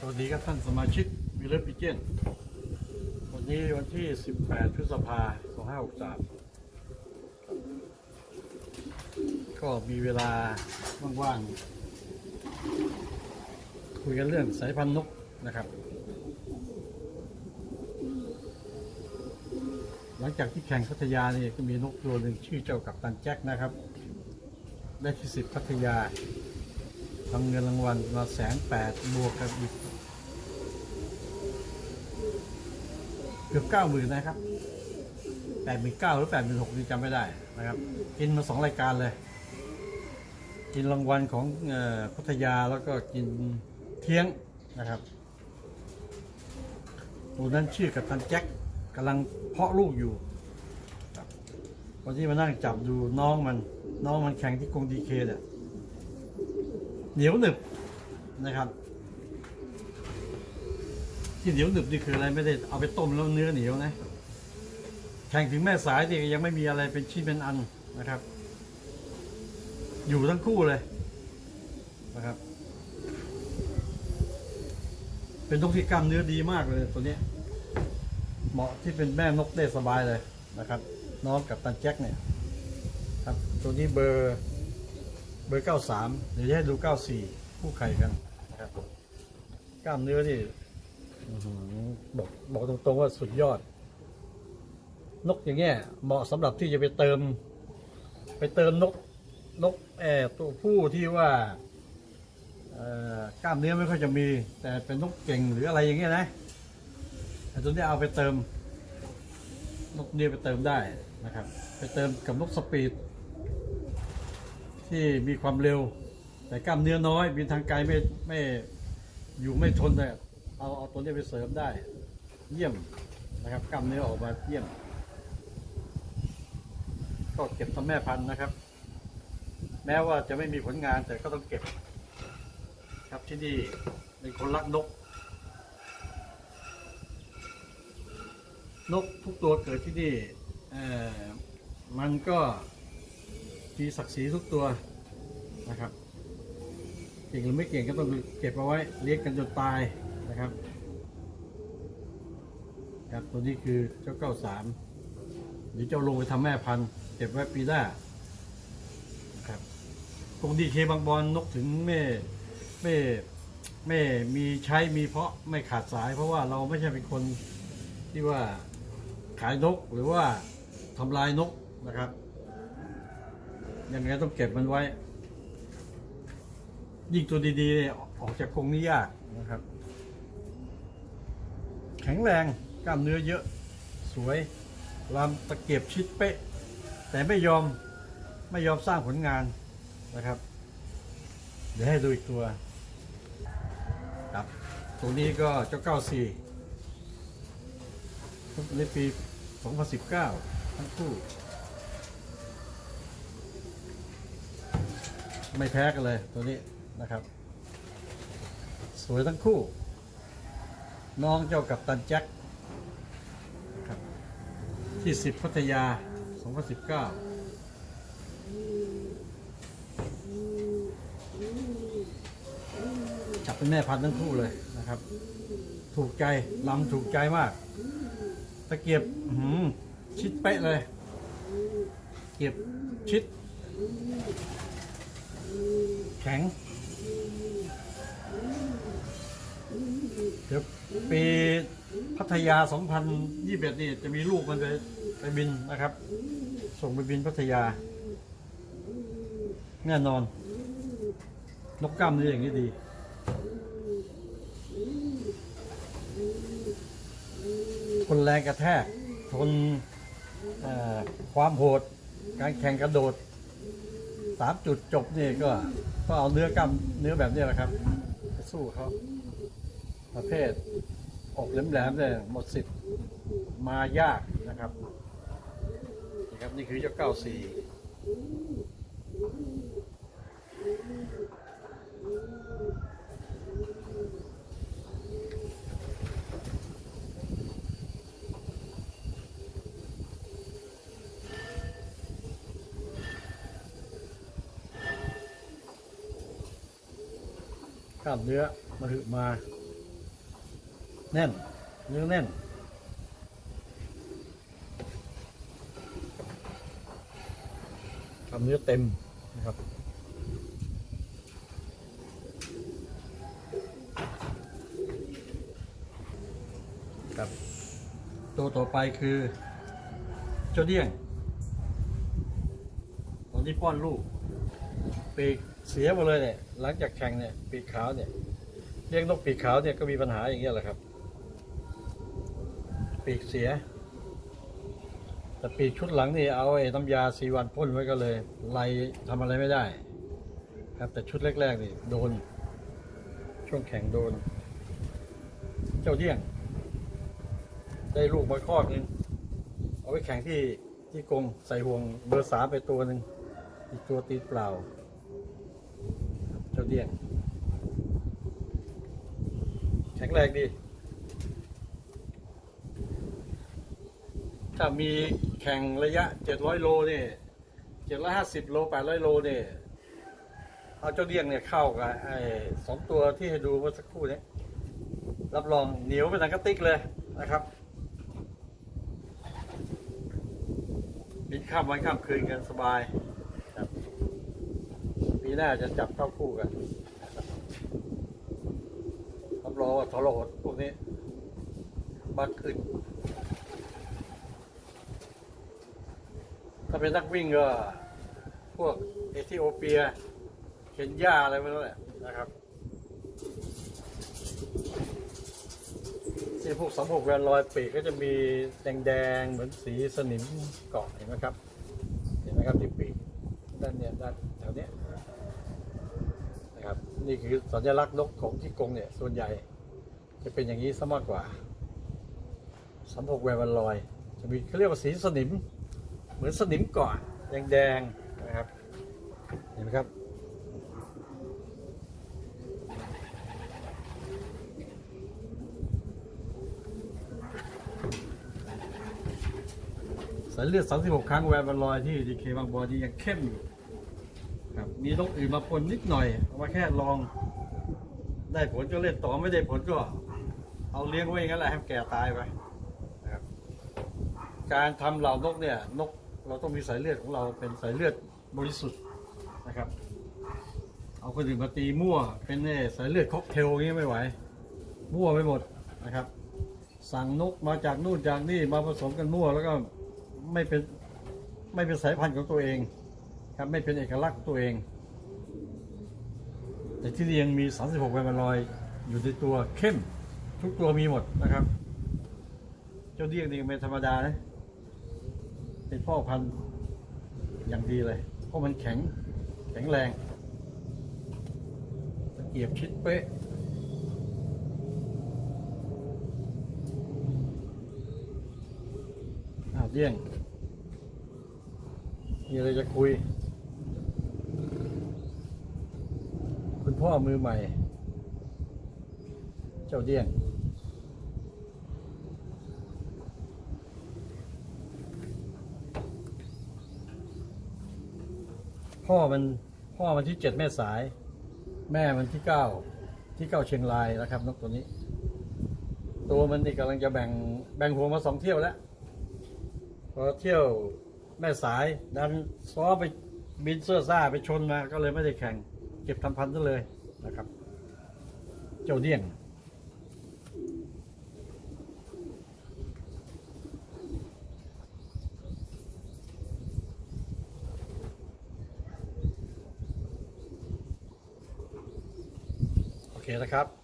สวัสดีครับท่านสมาชิกวิลเลปิเจนวันนี้วันที่ 18 พฤษภา2563 ก็มีเวลาว่างๆ คุยกันเรื่องสายพันธุ์นกนะครับ หลังจากที่แข่งพัทยานี่ก็มีนกตัวหนึ่งชื่อเจ้ากับตันแจ็คนะครับ ได้ที่สิบพัทยาทำเงินรางวัลมาแสนแปดบวกกับอีก กือบเก้าหมื่นนะครับแปดหมื่นเก้าหรือแปดหมื่นหกนี่จำไม่ได้นะครับ กินมาสองรายการเลย กินรางวัลของอพัทยาแล้วก็กินเที่ยงนะครับตัวนั้นชื่อกับตันแจ็คกำลังเพาะลูกอยู่วันที่มานั่งจับดูน้องมัน น้องมันแข่งที่กรงดีเคเนี่ยเหนียวหนึบนะครับ ที่เหนียวหนึบนี่คืออะไรไม่ได้เอาไปต้มแล้วเนื้อเหนียวนะแข่งถึงแม่สายนี่ยังไม่มีอะไรเป็นชิ้นเป็นอันนะครับ อยู่ทั้งคู่เลยนะครับ เป็นนกที่กล้ามเนื้อดีมากเลยตัวนี้ เหมาะที่เป็นแม่นกได้สบายเลยนะครับ น้องกับตันแจ็คเนี่ยครับตัวนี้เบอร์เบอร์93เดี๋ยวจะให้ดู94คู่ไข่กันนะครับกล้ามเนื้อนี่ บอกบอกตรงๆว่าสุดยอด นกอย่างเงี้ยเหมาะสำหรับที่จะไปเติม ไปเติมนกนกแอตัวผู้ที่ว่าอกล้ามเนื้อไม่ค่อยจะมี แต่เป็นนกเก่งหรืออะไรอย่างเงี้ยนะไอ้ตัวนี้เอาไปเติม นกเนี่ยไปเติมได้นะครับ ไปเติมกับนกสปีด ที่มีความเร็ว แต่กล้ามเนื้อน้อยบินทางไกลไม่ไม่อยู่ไม่ทนเลย เอาเอาตัวนี้ไปเสริมได้ เยี่ยมนะครับกล้ามเนื้อออกมาเยี่ยม ก็เก็บทำแม่พันธุ์นะครับ แม้ว่าจะไม่มีผลงานแต่ก็ต้องเก็บ ครับที่นี่เป็นคนรักนก นกทุกตัวเกิดที่นี่มันก็มีศักดิ์ศรีทุกตัวนะครับ เก่งหรือไม่เก่งก็ต้องเก็บเอาไว้เลี้ยงกันจนตาย นะครับครับตัวนี้คือเจ้าเก้าสามหรือเจ้าลงไปทำแม่พันธุ์เก็บไว้ปีหน้านะครับตรงดีเคบางบอลนกถึงไม่ไม่ไม่มีใช้มีเพราะไม่ขาดสาย เพราะว่าเราไม่ใช่เป็นคนที่ว่าขายนกหรือว่าทำลายนกนะครับยังไงต้องเก็บมันไว้ ยิ่งตัวดีๆออกจากกรงนี่ยากนะครับ ข็งแรงกล้ามเนื้อเยอะสวยลำตะเกียบชิดเป๊ะ แต่ไม่ยอมไม่ยอมสร้างผลงานนะครับ เดี๋ยวให้ดูอีกตัวครับตัวนี้ก็เจ้าเก้าสี่ในปี 2019 ทั้งคู่ ไม่แพ้กันเลยตัวนี้นะครับ สวยทั้งคู่ น้องเจ้ากับตันแจ็คครับที่10พัทยา 2019 จับเป็นแม่พันธุ์ทั้งคู่เลยนะครับ ถูกใจลำถูกใจมาก ตะเกียบอื้อหือชิดเป๊ะเลย เก็บชิด แข็ง เดี๋ยว ปีพัทยา 2021 นี่จะมีลูกมันไปไปบินนะครับ ส่งไปบินพัทยา แน่นอน นกกล้ามนื้อย่างนี้ดีทนแรงกระแทก ทนความโหด การแข่งกระโดดสามจุดจบนี่ก็ก็เอาเนื้อกล้ามเนื้อแบบนี้แหละครับ สู้เขา ประเภทอกแหลมๆเนี่ยหมดสิทธิ์มายากนะครับนี่ครับนี่คือเจ้าเก้าสี่กล้ามเนื้อมาถึมา แน่นเนื้อแน่นทำเนื้อเต็มนะครับครับตัวต่อไปคือเจ้าเดี้ยงตอนที่ป้อนลูกปีกเสียหมดเลยเนี่ยหลังจากแข่งเนี่ยปีกขาวเนี่ยเลี้ยงนกปีกขาวเนี่ยก็มีปัญหาอย่างเงี้ยแหละครับ ปีกเสีย แต่ปีกชุดหลังนี่เอาไอ้น้ำยาสีวันพ่นไว้ก็เลยไล่ทำอะไรไม่ได้ ครับแต่ชุดแรกๆนี่โดน ช่วงแข่งโดน เจ้าเดี้ยง ได้ลูกมาคอกนึงเอาไว้แข่งที่ที่กรงใส่ห่วงเบอร์สามไปตัวหนึ่งอีกตัวตีเปล่า เจ้าเดี้ยง แข็งแรงดี ถ้ามีแข่งระยะ 700 โลเนี่ย750 โล 800 โลเนี่ยเอาเจ้าเดี้ยงเนี่ยเข้ากับไอ้สองตัวที่ให้ดูเมื่อสักครู่นี้รับรองเหนียวเป็นหนังกระติกเลยนะครับบินข้ามวันข้ามคืนกันสบายปีหน้าจะจับเข้าคู่กันรับรองว่าทรหดพวกนี้มากขึ้นาเป็นนักวิ่งก็ พวกเอธิโอเปียเคนยาอะไรไม่รู้แหละนะครับที่พวกสามหกแวนลอยปีกก็จะมีแดงๆเหมือนสีสนิมเกาะเห็นไหมครับ เห็นไหมครับที่ปีกด้านเนี้ยด้านแถวเนี้ยนะครับนี่คือสัญลักษณ์นกของที่กรงเนี่ยส่วนใหญ่จะเป็นอย่างนี้ซะมากกว่าสามหกแวนลอย จะมีเขาเรียกว่าสีสนิม เหมือนสนิมเกาะแดงๆนะครับเห็นไหมครับสายเลือด 36 ครั้งแวนบอลลอยที่ดีเคบางบอลนี่ยังเข้มอยู่ครับมีนกอื่นมาปนนิดหน่อยเอามาแค่ลอง ได้ผลก็เล่นต่อไม่ได้ผลก็ เอาเลี้ยงไว้อย่างนั้นแหละให้แก่ตายไปนะครับการทำเหล่านกเนี่ยนก เราต้องมีสายเลือดของเราเป็นสายเลือดบริสุทธิ์นะครับ เอาคนอื่นมาตีมั่ว เป็นเนี่ยสายเลือดค็อกเทลย่างนี้ไม่ไหว มั่วไปหมดนะครับ สั่งนกมาจากนู่นจากนี่มาผสมกันมั่ว แล้วก็ไม่เป็นไม่เป็นสายพันธุ์ของตัวเองครับไม่เป็นเอกลักษณ์ของตัวเอง แต่ที่นี่ยังมี 36แวนลอยอยู่ในตัวเข้ม ทุกตัวมีหมดนะครับ เจ้าเดียงนี่ไม่ธรรมดานะ เป็นพ่อพันธุ์อย่างดีเลย เพราะมันแข็งแข็งแรงเกียบชิดเป๊ะอาเดี้ยงมีอะไรจะคุย คุณพ่อมือใหม่ เจ้าเดี้ยง พ่อมันพ่อมันที่เจ็ดแม่สาย แม่มันที่เก้าที่เก้าเชียงรายนะครับนกตัวนี้ ตัวมันนี่กำลังจะแบ่งแบ่งหัวมาสองเที่ยวแล้วพอเที่ยวแม่สายดันซ้อไปบินเสื้อซ่าไปชนมาก็เลยไม่ได้แข่ง เก็บทำพันธุ์ซะเลยนะครับ เจ้าเดี้ยง นะครับ